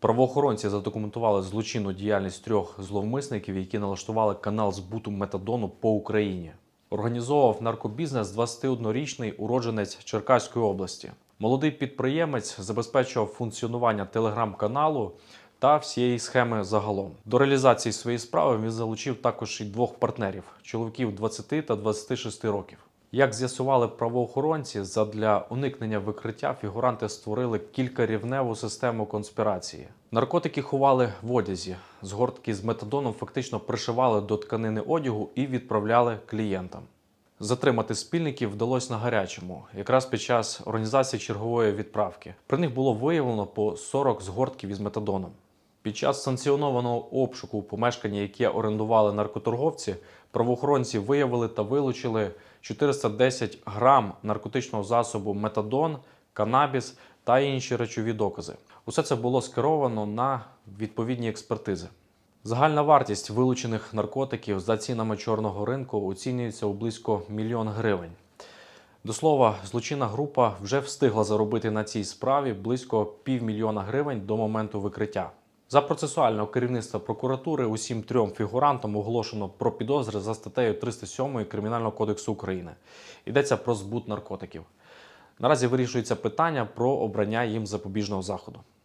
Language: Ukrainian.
Правоохоронці задокументували злочинну діяльність трьох зловмисників, які налаштували канал збуту метадону по Україні. Організовував наркобізнес 21-річний уродженець Черкаської області. Молодий підприємець забезпечував функціонування телеграм-каналу та всієї схеми загалом. До реалізації своєї справи він залучив також і двох партнерів чоловіків 20 та 26 років. Як з'ясували правоохоронці, задля уникнення викриття фігуранти створили кількарівневу систему конспірації. Наркотики ховали в одязі. Згортки з метадоном фактично пришивали до тканини одягу і відправляли клієнтам. Затримати спільників вдалося на гарячому, якраз під час організації чергової відправки. При них було виявлено по 40 згортків із метадоном. Під час санкціонованого обшуку у помешканні, яке орендували наркоторговці, правоохоронці виявили та вилучили 410 грам наркотичного засобу метадон, канабіс та інші речові докази. Усе це було скеровано на відповідні експертизи. Загальна вартість вилучених наркотиків за цінами чорного ринку оцінюється у близько мільйон гривень. До слова, злочинна група вже встигла заробити на цій справі близько півмільйона гривень до моменту викриття. За процесуального керівництва прокуратури усім трьом фігурантам оголошено про підозри за статтею 307 Кримінального кодексу України. Йдеться про збут наркотиків. Наразі вирішується питання про обрання їм запобіжного заходу.